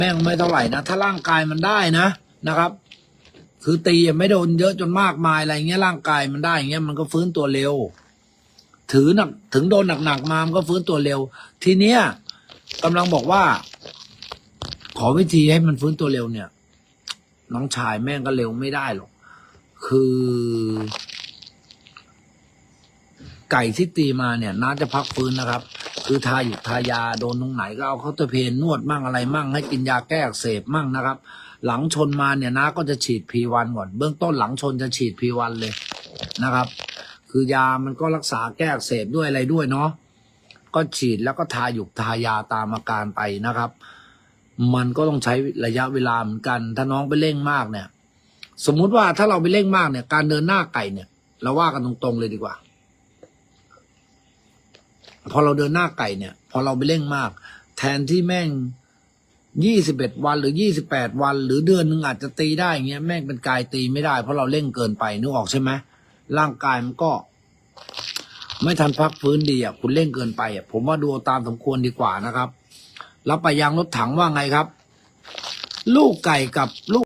แม่งไม่เท่าไหร่นะ ถ้าร่างกายมันได้นะนะครับ คือตียังไม่โดนเยอะจนมากมายอะไรเงี้ยร่างกายมันได้อย่างเงี้ยมันก็ฟื้นตัวเร็ว ถือหนักถึงโดนหนักๆมามันก็ฟื้นตัวเร็ว ทีเนี้ยกำลังบอกว่า ขอวิธีให้มันฟื้นตัวเร็วเนี่ย น้องชายแม่งก็เร็วไม่ได้หรอกคือ ไก่ที่ตีมาเนี่ยน้าจะพักฟื้นนะครับ คือทาหยุดทายาโดนตรงไหนก็เอาเข้าตะเพนนวดมั่งอะไรมั่งให้กินยาแก้อักเสบมั่งนะครับ หลังชนมาเนี่ยน้าก็จะฉีดพีวันก่อนเบื้องต้นหลังชนจะฉีดพีวันเลยนะครับ คือยามันก็รักษาแก้อักเสบด้วยอะไรด้วยเนาะก็ฉีดแล้วก็ทาหยุกทายาตามอาการไปนะครับ มันก็ต้องใช้ระยะเวลาเหมือนกัน ถ้าน้องไปเร่งมากเนี่ย สมมุติว่าถ้าเราไปเร่งมากเนี่ย การเดินหน้าไก่เนี่ย เราว่ากันตรงๆเลยดีกว่า พอเราเดินหน้าไก่เนี่ย พอเราไปเร่งมาก แทนที่แม่งยี่สิบเอ็ดวันหรือยี่สิบแปดวัน หรือเดือนหนึ่งอาจจะตีได้อย่างเงี้ยแม่งเป็นกายตีไม่ได้ เพราะเราเร่งเกินไปนึกออกใช่ไหมร่างกายมันก็ ไม่ทันพักฟื้นดีอะคุณเร่งเกินไปอะผมว่าดูตามสมควรดีกว่านะครับ แล้วไปยางรถถังว่าไงครับ ลูกไก่กับลูก